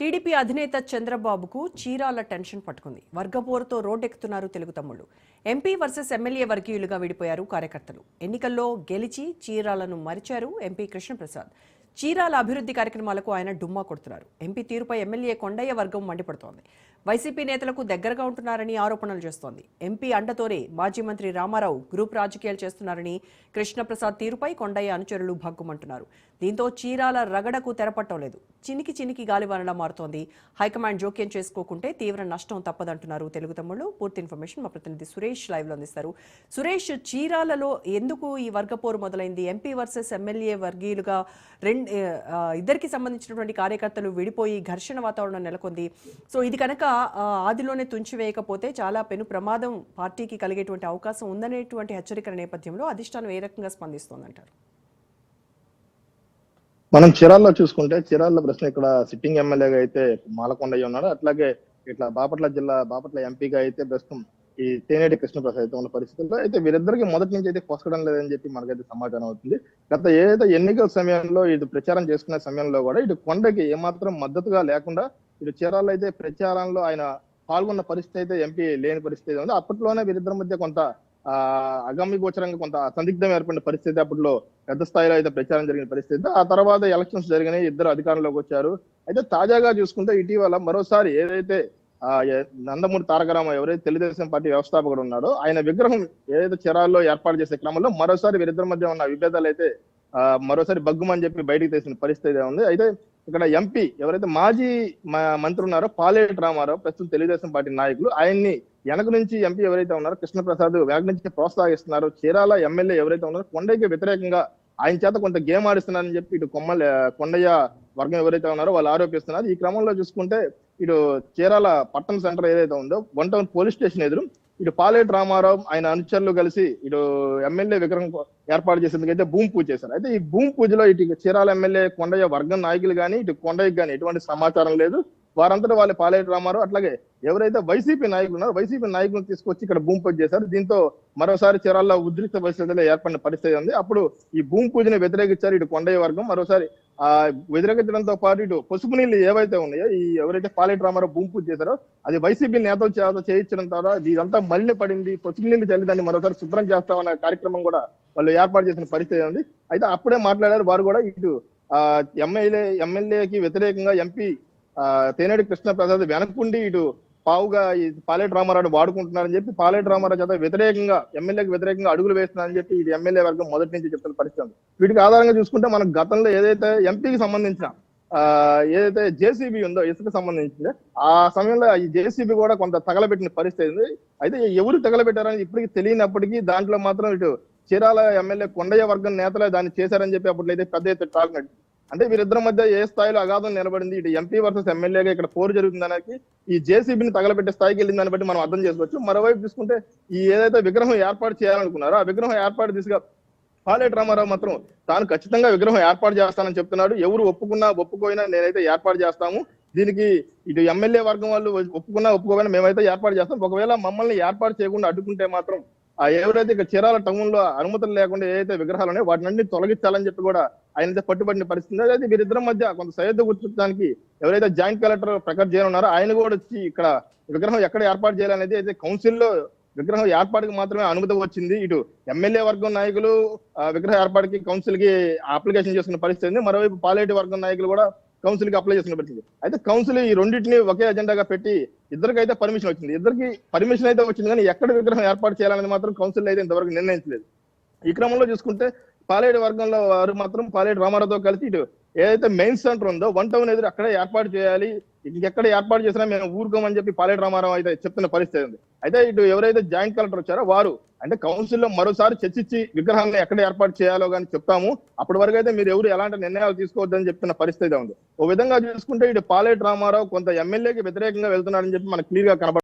TDP అధినేత చంద్రబాబుకు Chirala tension పట్టుకుంది. వర్గపోరుతో రోడ్డెక్కుతున్నారు తెలుగు తమ్ముళ్ళు. ఎంపీ వర్సెస్ ఎమ్మెల్యే వర్గీయులుగా విడిపోయారు కార్యకర్తలు. ఎన్నికల్లో గెలిచి చీరాలను మరిచారు ఎంపీ కృష్ణప్రసాద్. చీరాల అభివృద్ధి కార్యక్రమాలకు ఆయన డుమ్మా కొడుతున్నారు. ఎంపీ తీరుపై ఎమ్మెల్యే కొండయ్య వర్గం మండిపడుతోంది. వైసీపీ నేతలకు దగ్గరగా ఉంటున్నారని ఆరోపణలు చేస్తోంది. ఎంపీ అండతోనే మాజీ మంత్రి రామారావు గ్రూప్ రాజకీయాలు చేస్తున్నారని కృష్ణప్రసాద్ తీరుపై కొండయ్య అనుచరులు భగ్గుమంటున్నారు. దీంతో చీరాల రగడకు తెరపట్టలేదు చినికి చినికి గాలివానలా మారుతోంది. హైకమాండ్ జోక్యం చేసుకోకుంటే తీవ్ర నష్టం తప్పదంటున్నారు తెలుగు తమ్ముళ్ళు. పూర్తి ఇన్ఫర్మేషన్ మా ప్రతినిధి సురేష్ లైవ్లో అందిస్తారు. సురేష్ చీరాలలో ఎందుకు ఈ వర్గపోరు మొదలైంది? ఎంపీ వర్సెస్ ఎమ్మెల్యే వర్గీయులుగా రెండు ఇద్దరికి సంబంధించినటువంటి కార్యకర్తలు విడిపోయి ఘర్షణ వాతావరణం నెలకొంది. సో ఇది కనుక ఆదిలోనే ఆదిలోనే తుంచివేయకపోతే చాలా పెను ప్రమాదం పార్టీకి కలిగేటువంటి అవకాశం ఉందనేటువంటి హెచ్చరికల నేపథ్యంలో అధిష్టానం ఏ రకంగా స్పందిస్తోందంటారు? మనం చిరాల్లో చూసుకుంటే చిరాల్లో ప్రశ్న ఇక్కడ సిట్టింగ్ ఎమ్మెల్యేగా అయితే మాలకొండయ్య ఉన్నాడు. అట్లాగే ఇట్లా బాపట్ల జిల్లా బాపట్ల ఎంపీగా అయితే ప్రస్తుతం ఈ తేనేటి కృష్ణప్రసాద్ అయితే ఉన్న పరిస్థితుల్లో అయితే వీరిద్దరికి మొదటి నుంచి అయితే పొసకడం లేదని చెప్పి మనకైతే సమాచారం అవుతుంది. గత ఏదైతే ఎన్నికల సమయంలో ఇటు ప్రచారం చేసుకునే సమయంలో కూడా ఇటు కొండకి ఏమాత్రం మద్దతుగా లేకుండా ఇటు చీరాల్లో అయితే ప్రచారంలో ఆయన పాల్గొన్న పరిస్థితి అయితే ఎంపీ లేని పరిస్థితి ఉంది. అప్పట్లోనే వీరిద్దరి మధ్య కొంత అగమ్య గోచరంగా కొంత సందిగ్ధం ఏర్పడిన పరిస్థితి అప్పట్లో పెద్ద స్థాయిలో అయితే ప్రచారం జరిగిన పరిస్థితి. ఆ తర్వాత ఎలక్షన్స్ జరిగినాయి ఇద్దరు అధికారంలోకి వచ్చారు. అయితే తాజాగా చూసుకుంటే ఇటీవల మరోసారి ఏదైతే ఆ నందమూరి తారకరామ ఎవరైతే తెలుగుదేశం పార్టీ వ్యవస్థాపకుడు ఉన్నాడో ఆయన విగ్రహం ఏదైతే చిరాల్లో ఏర్పాటు చేసే క్రమంలో మరోసారి వీరిద్దరి మధ్య ఉన్న విభేదాలు అయితే ఆ మరోసారి బగ్గుమని చెప్పి బయటకు తీసిన పరిస్థితి ఉంది అయితే ఇక్కడ ఎంపీ ఎవరైతే మాజీ మ- మంత్రి ఉన్నారో పాలేటి రామారావు ప్రస్తుతం తెలుగుదేశం పార్టీ నాయకులు ఆయన్ని వెనక నుంచి ఎంపీ ఎవరైతే ఉన్నారో కృష్ణప్రసాద్ వెనక నుంచి ప్రోత్సహిస్తున్నారు చీరాల ఎమ్మెల్యే ఎవరైతే ఉన్నారో కొండయ్యకి వ్యతిరేకంగా ఆయన చేత కొంత గేమ్ ఆడిస్తున్నారని చెప్పి ఇటు కొమ్మల కొండయ్య వర్గం ఎవరైతే ఉన్నారో వాళ్ళు ఆరోపిస్తున్నారు. ఈ క్రమంలో చూసుకుంటే ఇటు చీరాల పట్టణ సెంటర్ ఏదైతే ఉందో వన్ టౌన్ పోలీస్ స్టేషన్ ఎదురు ఇటు పాలేటి రామారావు ఆయన అనుచరులు కలిసి ఇటు ఎమ్మెల్యే విగ్రహం ఏర్పాటు చేసేందుకు అయితే భూమి పూజ చేశారు. అయితే ఈ భూమి పూజలో ఇటు చీరాల ఎమ్మెల్యే కొండయ్య వర్గం నాయకులు కానీ ఇటు కొండయ్యకి కానీ ఎటువంటి సమాచారం లేదు. వారంతటా వాళ్ళ పాలేటి రామారావు అట్లాగే ఎవరైతే వైసీపీ నాయకులు ఉన్నారో వైసీపీ నాయకులను తీసుకొచ్చి ఇక్కడ భూమి పూజ చేశారు. దీంతో మరోసారి చీరాల్లో ఉద్రిక్త పరిస్థితుల్లో ఏర్పడిన పరిస్థితి ఉంది. అప్పుడు ఈ భూమి పూజను వ్యతిరేకించారు ఇటు కొండయ్య వర్గం. మరోసారి ఆ వ్యతిరేకించడంతో పాటు ఇటు పసుపు నీళ్ళు ఏవైతే ఉన్నాయో ఈ ఎవరైతే పాలేటి రామారావు భూమి పూజ చేశారో అది వైసీపీ నేతల చేత చేయించడం ద్వారా ఇదంతా మళ్ళీ పడింది. పసుపు నీళ్ళు చల్లి దాన్ని మరోసారి శుభ్రం చేస్తామన్న కార్యక్రమం కూడా వాళ్ళు ఏర్పాటు చేసిన పరిస్థితి ఉంది. అయితే అప్పుడే మాట్లాడారు వారు కూడా ఇటు ఆ ఎమ్మెల్యే ఎమ్మెల్యేకి వ్యతిరేకంగా ఎంపీ ఆ కృష్ణ కృష్ణప్రసాద్ వెనక్కుండి ఇటు పావుగా ఈ పాలేటి రామారావు వాడుకుంటున్నారని చెప్పి పాలేటి రామారావు చేత వ్యతిరేకంగా ఎమ్మెల్యేకి వ్యతిరేకంగా అడుగులు వేస్తున్నారని చెప్పి ఇది ఎమ్మెల్యే వర్గం మొదటి నుంచి చెప్తున్న పరిస్థితి వీటికి ఆధారంగా చూసుకుంటే మనకు గతంలో ఏదైతే ఎంపీకి సంబంధించిన ఏదైతే జేసీబీ ఉందో ఇసుక సంబంధించింది ఆ సమయంలో ఈ జేసీబీ కూడా కొంత తగలబెట్టిన పరిస్థితి ఉంది అయితే ఎవరు తగలబెట్టారని ఇప్పటికి తెలియనప్పటికీ దాంట్లో మాత్రం ఇటు చీరాల ఎమ్మెల్యే కొండయ్య వర్గం నేతలే దాన్ని చేశారని చెప్పి అప్పుడు అయితే పెద్ద ఎత్తున టాక్ నడిచింది. అంటే వీరిద్దరి మధ్య ఏ స్థాయిలో అగాధం నిలబడింది? ఇటు ఎంపీ వర్సెస్ ఎమ్మెల్యేగా ఇక్కడ పోరు జరుగుతుందనకి ఈ జేసీబీని తగలబెట్టే స్థాయికి వెళ్ళింది దాన్ని బట్టి మనం అర్థం చేసుకోవచ్చు. మరోవైపు చూసుకుంటే ఈ ఏదైతే విగ్రహం ఏర్పాటు చేయాలనుకున్నారో ఆ విగ్రహం ఏర్పాటు దిశగా పాలేటి రామారావు మాత్రం తాను ఖచ్చితంగా విగ్రహం ఏర్పాటు చేస్తానని చెప్తున్నాడు. ఎవరు ఒప్పుకున్నా ఒప్పుకోయినా నేనైతే ఏర్పాటు చేస్తాము. దీనికి ఇటు ఎమ్మెల్యే వర్గం వాళ్ళు ఒప్పుకున్నా ఒప్పుకోకపోయినా మేమైతే ఏర్పాటు చేస్తాం. ఒకవేళ మమ్మల్ని ఏర్పాటు చేయకుండా అడ్డుకుంటే మాత్రం ఎవరైతే ఇక్కడ చీరాల టౌన్లో అనుమతులు లేకుండా ఏదైతే విగ్రహాలు ఉన్నాయో వాటిని అన్ని తొలగించాలని చెప్పి కూడా ఆయన అయితే పట్టుబడిన పరిస్థితి ఉంది. అయితే వీరిద్దరి మధ్య కొంత సయోధ్య గుర్తించడానికి ఎవరైతే జాయింట్ కలెక్టర్ ప్రకాష్ చేయనున్నారో ఉన్నారో ఆయన కూడా వచ్చి ఇక్కడ విగ్రహం ఎక్కడ ఏర్పాటు చేయాలనేది అయితే కౌన్సిల్లో విగ్రహం ఏర్పాటుకి మాత్రమే అనుమతి వచ్చింది ఇటు ఎమ్మెల్యే వర్గం నాయకులు ఆ, విగ్రహ ఏర్పాటుకి కౌన్సిల్కి అప్లికేషన్ చేసుకున్న పరిస్థితి ఉంది మరోవైపు పాలేటి వర్గం నాయకులు కూడా కౌన్సిల్కి అప్లై చేసిన పరిస్థితి. అయితే కౌన్సిల్ ఈ రెండింటిని ఒకే ఎజెండాగా పెట్టి ఇద్దరికైతే పర్మిషన్ వచ్చింది. ఇద్దరికి పర్మిషన్ అయితే వచ్చింది కానీ ఎక్కడ విగ్రహం ఏర్పాటు చేయాలనేది మాత్రం కౌన్సిల్ అయితే ఇంతవరకు నిర్ణయించలేదు. ఈ క్రమంలో చూసుకుంటే పాలేడు వర్గంలో వారు మాత్రం పాలేడు రామారావుతో కలిసి ఇటు ఏదైతే మెయిన్ సెంటర్ ఉందో వన్ టౌన్ ఎదురు అక్కడే ఏర్పాటు చేయాలి. ఇంకెక్కడ ఏర్పాటు చేసినా మేము ఊరుకోమని చెప్పి పాలేటి రామారావు అయితే చెప్తున్న పరిస్థితి ఉంది అయితే ఇటు ఎవరైతే జాయింట్ కలెక్టర్ వచ్చారో వారు అంటే కౌన్సిల్లో మరోసారి చర్చించి విగ్రహాలను ఎక్కడ ఏర్పాటు చేయాలో కానీ చెప్తాము. అప్పటి వరకు అయితే మీరు ఎవరు ఎలాంటి నిర్ణయాలు తీసుకోవద్దని చెప్తున్న పరిస్థితి ఉంది. ఓ విధంగా చూసుకుంటే ఇటు పాలేటి రామారావు కొంత ఎమ్మెల్యేకి వ్యతిరేకంగా వెళ్తున్నారని చెప్పి మనకు క్లియర్గా కనబడుతుంది